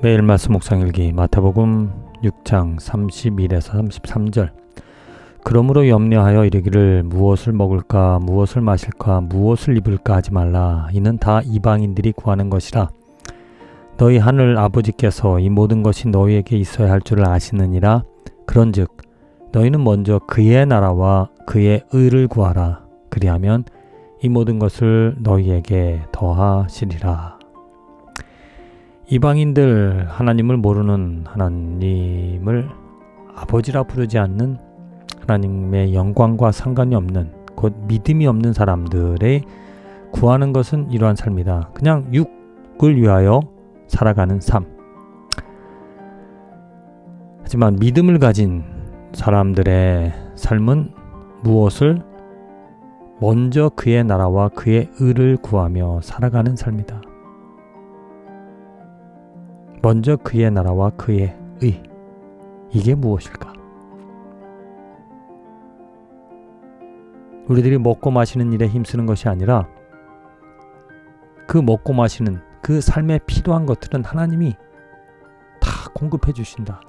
매일 말씀 묵상 일기 마태복음 6장 31에서 33절. 그러므로 염려하여 이르기를 무엇을 먹을까 무엇을 마실까 무엇을 입을까 하지 말라. 이는 다 이방인들이 구하는 것이라. 너희 하늘 아버지께서 이 모든 것이 너희에게 있어야 할 줄을 아시느니라. 그런즉 너희는 먼저 그의 나라와 그의 의를 구하라. 그리하면 이 모든 것을 너희에게 더하시리라 이방인들 하나님을 모르는 하나님을 아버지라 부르지 않는 하나님의 영광과 상관이 없는 곧 믿음이 없는 사람들의 구하는 것은 이러한 삶이다. 그냥 육을 위하여 살아가는 삶. 하지만 믿음을 가진 사람들의 삶은 무엇을 먼저 그의 나라와 그의 의를 구하며 살아가는 삶이다. 먼저 그의 나라와 그의 의. 이게 무엇일까? 우리들이 먹고 마시는 일에 힘쓰는 것이 아니라 그 먹고 마시는 그 삶에 필요한 것들은 하나님이 다 공급해 주신다.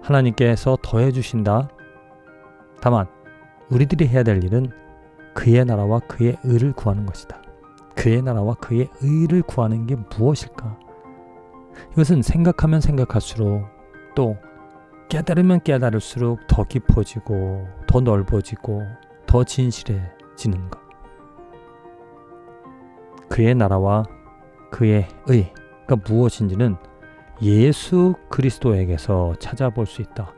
하나님께서 더해 주신다. 다만 우리들이 해야 될 일은 그의 나라와 그의 의를 구하는 것이다. 그의 나라와 그의 의를 구하는 게 무엇일까? 이것은 생각하면 생각할수록 또 깨달으면 깨달을수록 더 깊어지고 더 넓어지고 더 진실해지는 것. 그의 나라와 그의 의가 무엇인지는 예수 그리스도에게서 찾아볼 수 있다.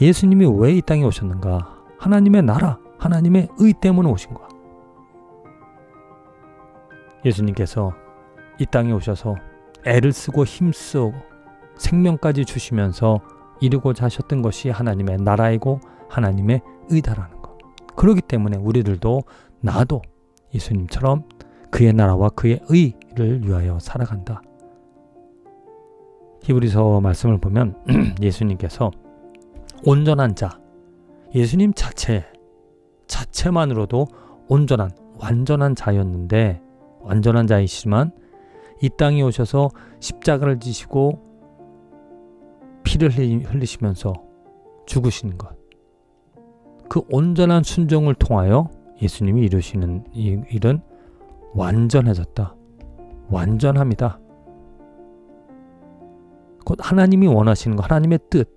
예수님이 왜 이 땅에 오셨는가? 하나님의 나라, 하나님의 의 때문에 오신 거야. 예수님께서 이 땅에 오셔서 애를 쓰고 힘쓰고 생명까지 주시면서 이루고자 하셨던 것이 하나님의 나라이고 하나님의 의다라는 것. 그렇기 때문에 우리들도 나도 예수님처럼 그의 나라와 그의 의를 위하여 살아간다. 히브리서 말씀을 보면 예수님께서 온전한 자, 예수님 자체, 자체만으로도 온전한, 완전한 자였는데 완전한 자이시지만 이 땅에 오셔서 십자가를 지시고 피를 흘리시면서 죽으신 것. 그 온전한 순종을 통하여 예수님이 이루시는 이 일은 완전해졌다. 완전합니다. 곧 하나님이 원하시는 것, 하나님의 뜻,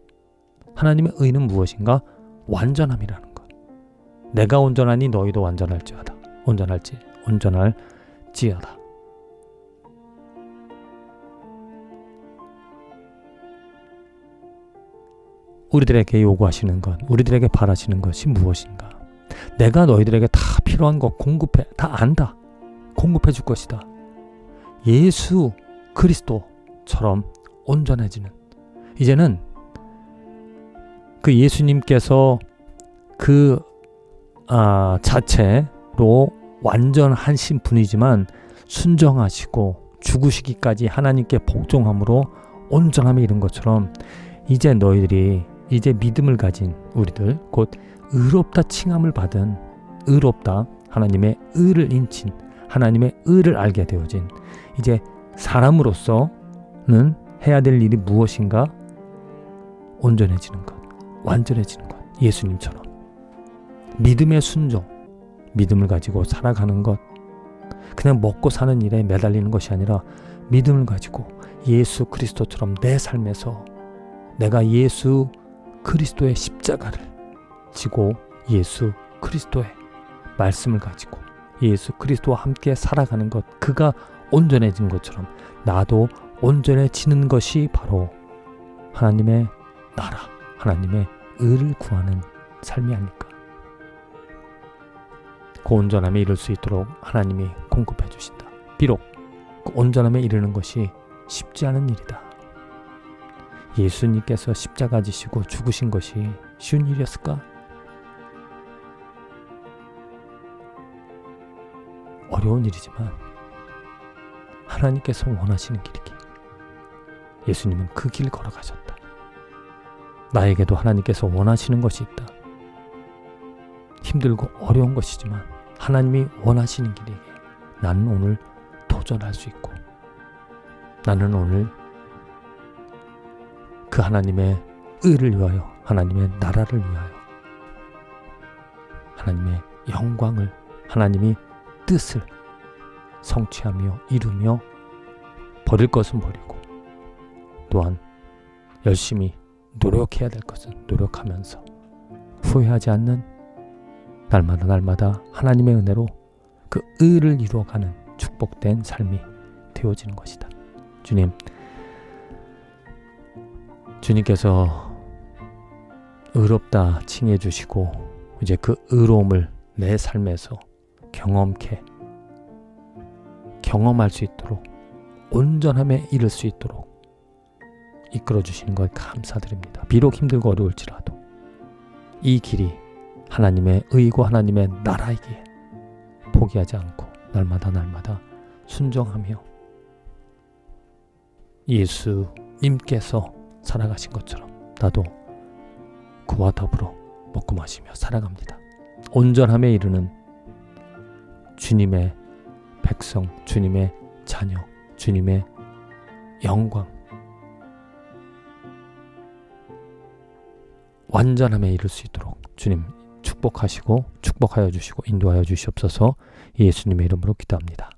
하나님의 의는 무엇인가? 완전함이라는 것. 내가 온전하니 너희도 완전할지어다. 온전할지, 온전할 지어라. 우리들에게 요구하시는 것, 우리들에게 바라시는 것이 무엇인가? 내가 너희들에게 다 필요한 것 공급해, 다 안다. 공급해 줄 것이다. 예수 그리스도처럼 온전해지는. 이제는 그 예수님께서 그 아, 자체로 완전하신 분이지만 순정하시고 죽으시기까지 하나님께 복종함으로 온전함이 이른 것처럼 이제 너희들이 이제 믿음을 가진 우리들 곧 의롭다 칭함을 받은 의롭다 하나님의 의를 인친 하나님의 의를 알게 되어진 이제 사람으로서는 해야 될 일이 무엇인가? 온전해지는 것 완전해지는 것 예수님처럼. 믿음의 순종 믿음을 가지고 살아가는 것, 그냥 먹고 사는 일에 매달리는 것이 아니라 믿음을 가지고 예수 그리스도처럼 내 삶에서 내가 예수 그리스도의 십자가를 지고 예수 그리스도의 말씀을 가지고 예수 그리스도와 함께 살아가는 것, 그가 온전해진 것처럼 나도 온전해지는 것이 바로 하나님의 나라, 하나님의 의를 구하는 삶이 아닐까. 그 온전함에 이를 수 있도록 하나님이 공급해 주신다. 비록 그 온전함에 이르는 것이 쉽지 않은 일이다. 예수님께서 십자가 지시고 죽으신 것이 쉬운 일이었을까? 어려운 일이지만 하나님께서 원하시는 길이기. 예수님은 그 길 걸어가셨다. 나에게도 하나님께서 원하시는 것이 있다. 힘들고 어려운 것이지만 하나님이 원하시는 길에게 나는 오늘 도전할 수 있고 나는 오늘 그 하나님의 의를 위하여 하나님의 나라를 위하여 하나님의 영광을 하나님이 뜻을 성취하며 이루며 버릴 것은 버리고 또한 열심히 노력해야 될 것은 노력하면서 후회하지 않는 날마다 날마다 하나님의 은혜로 그 의를 이루어가는 축복된 삶이 되어지는 것이다. 주님, 주님께서 의롭다 칭해 주시고 이제 그 의로움을 내 삶에서 경험케 경험할 수 있도록 온전함에 이를 수 있도록 이끌어 주시는 것 감사드립니다. 비록 힘들고 어려울지라도 이 길이 하나님의 의고 하나님의 나라이기에 포기하지 않고 날마다 날마다 순종하며 예수님께서 살아가신 것처럼 나도 그와 더불어 먹고 마시며 살아갑니다. 온전함에 이르는 주님의 백성, 주님의 자녀, 주님의 영광, 완전함에 이를 수 있도록 주님 축복하시고 축복하여 주시고 인도하여 주시옵소서 예수님의 이름으로 기도합니다.